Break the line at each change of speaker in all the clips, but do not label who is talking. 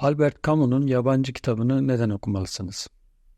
Albert Camus'un yabancı kitabını neden okumalısınız?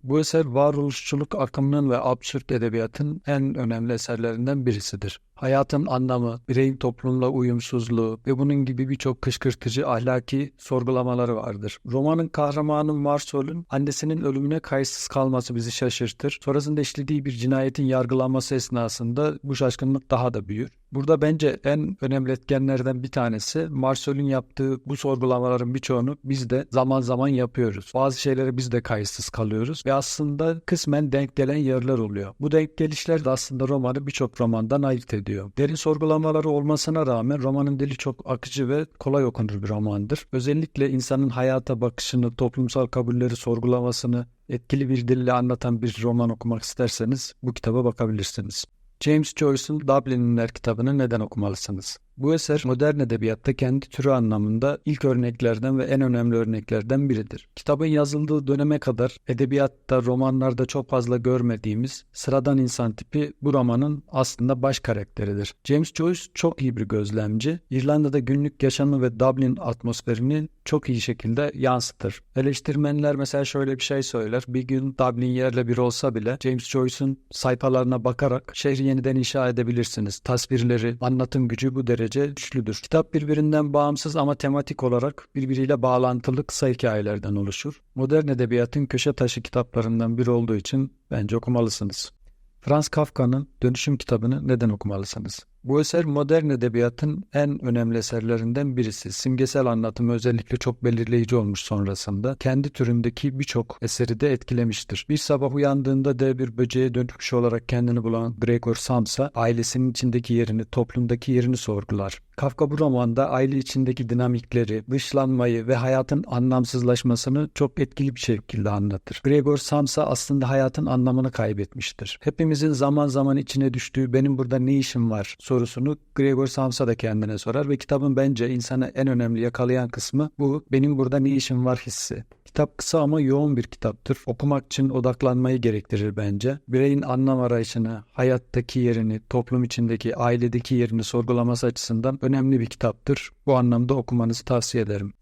Bu eser varoluşçuluk akımının ve absürt edebiyatın en önemli eserlerinden birisidir. Hayatın anlamı, bireyin toplumla uyumsuzluğu ve bunun gibi birçok kışkırtıcı ahlaki sorgulamaları vardır. Romanın kahramanı Marsol'ün annesinin ölümüne kayıtsız kalması bizi şaşırtır. Sonrasında işlediği bir cinayetin yargılanması esnasında bu şaşkınlık daha da büyür. Burada bence en önemli etkenlerden bir tanesi Marsol'ün yaptığı bu sorgulamaların birçoğunu biz de zaman zaman yapıyoruz. Bazı şeylere biz de kayıtsız kalıyoruz ve aslında kısmen denk gelen yerler oluyor. Bu denk gelişler de aslında romanı birçok romandan ayırt ediyor. Derin sorgulamaları olmasına rağmen romanın dili çok akıcı ve kolay okunur bir romandır. Özellikle insanın hayata bakışını, toplumsal kabulleri sorgulamasını etkili bir dille anlatan bir roman okumak isterseniz bu kitaba bakabilirsiniz. James Joyce'un Dublin'ler kitabını neden okumalısınız? Bu eser modern edebiyatta kendi türü anlamında ilk örneklerden ve en önemli örneklerden biridir. Kitabın yazıldığı döneme kadar edebiyatta, romanlarda çok fazla görmediğimiz sıradan insan tipi bu romanın aslında baş karakteridir. James Joyce çok iyi bir gözlemci. İrlanda'da günlük yaşamı ve Dublin atmosferini çok iyi şekilde yansıtır. Eleştirmenler mesela şöyle bir şey söyler. Bir gün Dublin yerle bir olsa bile James Joyce'un sayfalarına bakarak şehri yeniden inşa edebilirsiniz. Tasvirleri, anlatım gücü bu derece güçlüdür. Kitap birbirinden bağımsız ama tematik olarak birbiriyle bağlantılı kısa hikayelerden oluşur. Modern edebiyatın köşe taşı kitaplarından biri olduğu için bence okumalısınız. Franz Kafka'nın Dönüşüm kitabını neden okumalısınız? Bu eser modern edebiyatın en önemli eserlerinden birisi. Simgesel anlatımı özellikle çok belirleyici olmuş sonrasında. Kendi türündeki birçok eseri de etkilemiştir. Bir sabah uyandığında dev bir böceğe dönüşmüş olarak kendini bulan Gregor Samsa, ailesinin içindeki yerini, toplumdaki yerini sorgular. Kafka bu romanda aile içindeki dinamikleri, dışlanmayı ve hayatın anlamsızlaşmasını çok etkili bir şekilde anlatır. Gregor Samsa aslında hayatın anlamını kaybetmiştir. Hepimizin zaman zaman içine düştüğü benim burada ne işim var sorusunu Gregor Samsa da kendine sorar ve kitabın bence insanı en önemli yakalayan kısmı bu benim burada ne işim var hissi. Kitap kısa ama yoğun bir kitaptır. Okumak için odaklanmayı gerektirir bence. Bireyin anlam arayışını, hayattaki yerini, toplum içindeki, ailedeki yerini sorgulaması açısından önemli bir kitaptır. Bu anlamda okumanızı tavsiye ederim.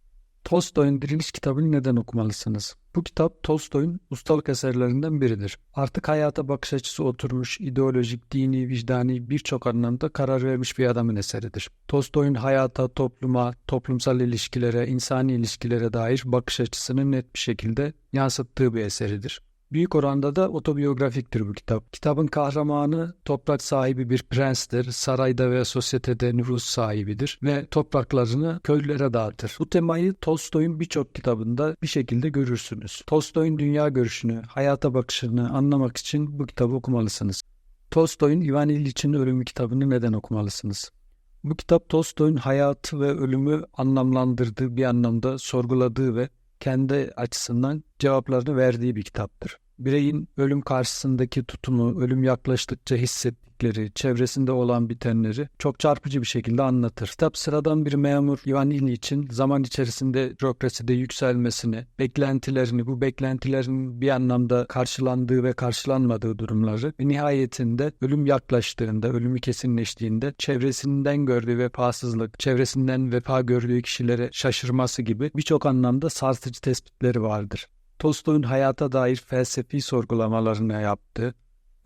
Tolstoy'un Diriliş kitabını neden okumalısınız? Bu kitap Tolstoy'un ustalık eserlerinden biridir. Artık hayata bakış açısı oturmuş, ideolojik, dini, vicdani birçok anlamda karar vermiş bir adamın eseridir. Tolstoy'un hayata, topluma, toplumsal ilişkilere, insani ilişkilere dair bakış açısını net bir şekilde yansıttığı bir eseridir. Büyük oranda da otobiyografiktir bu kitap. Kitabın kahramanı toprak sahibi bir prenstir, sarayda ve sosyetede nüfus sahibidir ve topraklarını köylülere dağıtır. Bu temayı Tolstoy'un birçok kitabında bir şekilde görürsünüz. Tolstoy'un dünya görüşünü, hayata bakışını anlamak için bu kitabı okumalısınız. Tolstoy'un Ivan İliç'in Ölümü kitabını neden okumalısınız? Bu kitap Tolstoy'un hayatı ve ölümü anlamlandırdığı bir anlamda sorguladığı ve kendi açısından cevaplarını verdiği bir kitaptır. Bireyin ölüm karşısındaki tutumu, ölüm yaklaştıkça hissettikleri, çevresinde olan bitenleri çok çarpıcı bir şekilde anlatır. Kitap sıradan bir memur Ivan için zaman içerisinde bürokraside yükselmesini, beklentilerini, bu beklentilerin bir anlamda karşılandığı ve karşılanmadığı durumları ve nihayetinde ölüm yaklaştığında, ölümü kesinleştiğinde çevresinden gördüğü vefasızlık, çevresinden vefa gördüğü kişilere şaşırması gibi birçok anlamda sarsıcı tespitleri vardır. Tolstoy'un hayata dair felsefi sorgulamalarını yaptı,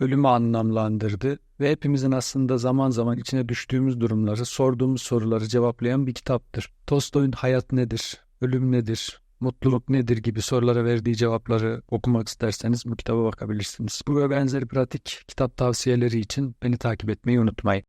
ölümü anlamlandırdı ve hepimizin aslında zaman zaman içine düştüğümüz durumları, sorduğumuz soruları cevaplayan bir kitaptır. Tolstoy'un hayat nedir, ölüm nedir, mutluluk nedir gibi sorulara verdiği cevapları okumak isterseniz bu kitaba bakabilirsiniz. Bu ve benzeri pratik kitap tavsiyeleri için beni takip etmeyi unutmayın.